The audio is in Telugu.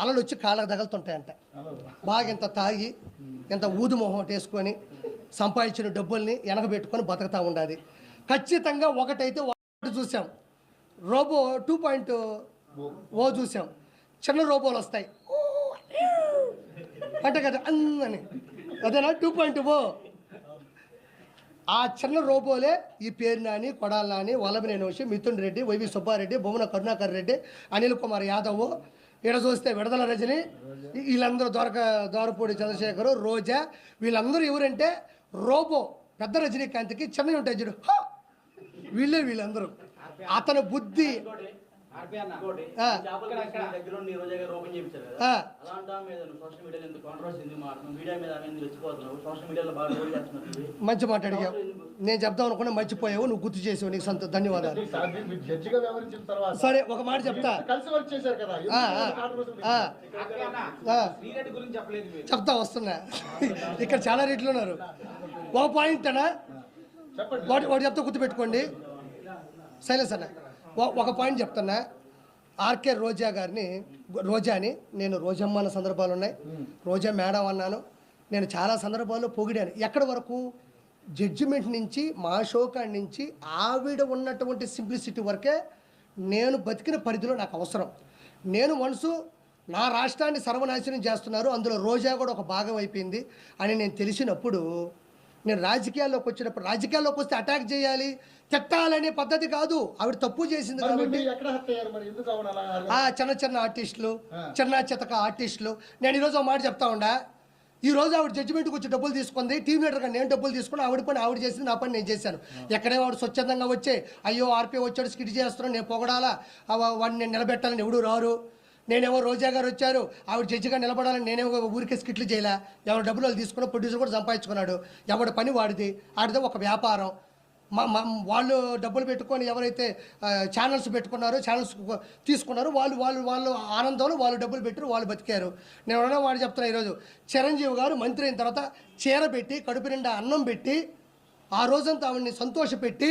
అలలు వచ్చి కాళ్ళకు తగులుతుంటాయంట. బాగా ఇంత తాగి ఇంత ఊదు మొహం వేసుకొని సంపాదించిన డబ్బుల్ని వెనకబెట్టుకొని బతుకుతూ ఉండాలి ఖచ్చితంగా ఒకటైతే ఒకటి చూసాం. రోబో టూ పాయింట్ ఓ చూసాం. చిన్న రోబోలు వస్తాయి. అంటే కదా అని అదేనా? Two point O. ఆ చిన్న రోబోలే ఈ పేరు నాని కొడాల నాని వల్లభనేని వంశీ మిథున్ రెడ్డి వైవి సుబ్బారెడ్డి బొమ్మన కరుణాకర్ రెడ్డి అనిల్ కుమార్ యాదవ్ ఇక్కడ చూస్తే విడదల రజని. వీళ్ళందరూ దొరక ద్వారపూడి చంద్రశేఖరు రోజా వీళ్ళందరూ ఎవరంటే రోబో పెద్ద రజనీకాంత్కి చిన్నవి ఉంటాయి చూడు. వీళ్ళే వీళ్ళందరూ. అతని బుద్ధి మంచి మాట అడిగావు. నేను చెప్దాం అనుకున్నా మర్చిపోయావు. నువ్వు గుర్తు చేసావు. నీకు సంత ధన్యవాదాలు. సార్, సరే ఒక మాట చెప్తా. కలిసి వర్క్ చేశారు కదా? ఆ, ఆ, ఎందుకు కాంట్రవర్సీ ఆ, ఆ. శ్రీరెడ్డి గురించి చెప్పలేదు మీరు. చెప్తా వస్తున్నా. ఇక్కడ చాలా రేట్లు ఉన్నారు. ఒక పాయింట్ అనా చెప్పండి. వాటి వాటి చెప్తా గుర్తుపెట్టుకోండి. సైలెన్స్ అన్న. ఒ- ఒక పాయింట్ చెప్తున్నా. ఆర్కే రోజా గారిని రోజాని నేను రోజమ్మ అన్న సందర్భాలు ఉన్నాయి. రోజా మేడం అన్నాను. నేను చాలా సందర్భాల్లో పొగిడాను. ఎక్కడి వరకు? జడ్జిమెంట్ నుంచి మా షోకాడి నుంచి ఆవిడ ఉన్నటువంటి సింప్లిసిటీ వరకే నేను బతికిన పరిధిలో నాకు అవసరం. నేను మనసు నా రాష్ట్రాన్ని సర్వనాశనం చేస్తున్నారు. అందులో రోజా కూడా ఒక భాగం అయిపోయింది అని నేను తెలిసినప్పుడు నేను రాజకీయాల్లోకి వచ్చినప్పుడు రాజకీయాల్లోకి వస్తే అటాక్ చేయాలి తిట్టాలనే పద్ధతి కాదు. ఆవిడ తప్పు చేసింది కాబట్టి చిన్న చిన్న ఆర్టిస్టులు. చిన్న చితక ఆర్టిస్టులు. నేను ఈరోజు ఒక మాట చెప్తా ఉండా. ఈ రోజు ఆవిడ జడ్జిమెంట్కి వచ్చి డబ్బులు తీసుకుంది టీమ్ లీడర్గా నేను డబ్బులు తీసుకుని ఆవిడ పని ఆవిడ చేసింది నా పని నేను చేశాను. ఎక్కడే వాడు స్వచ్ఛందంగా వచ్చే అయ్యో ఆర్పీ వచ్చాడు స్కిట్ చేస్తున్నాడు నేను పొగడాలా వాడిని నేను నిలబెట్టాలని ఎవడు రారు. నేనేమో రోజా గారు వచ్చారు. ఆవిడ జడ్జిగా నిలబడాలని నేనేమో ఊరికే స్కిట్లు చేయలే. ఎవరు డబ్బులు వాళ్ళు తీసుకున్న ప్రొడ్యూసర్ కూడా సంపాదించుకున్నాడు. ఎవడి పని వాడిది. ఆడితే ఒక వ్యాపారం. మా వాళ్ళు డబ్బులు పెట్టుకొని ఎవరైతే ఛానల్స్ పెట్టుకున్నారో ఛానల్స్ తీసుకున్నారో వాళ్ళు వాళ్ళు వాళ్ళు ఆనందంలో వాళ్ళు డబ్బులు పెట్టారు వాళ్ళు బతికారు. నేను ఎవరైనా వాడు చెప్తున్నా ఈరోజు. చిరంజీవి గారు మంత్రి అయిన తర్వాత చీర పెట్టి కడుపు నిండా అన్నం పెట్టి ఆ రోజంతా ఆవిడ్ని సంతోషపెట్టి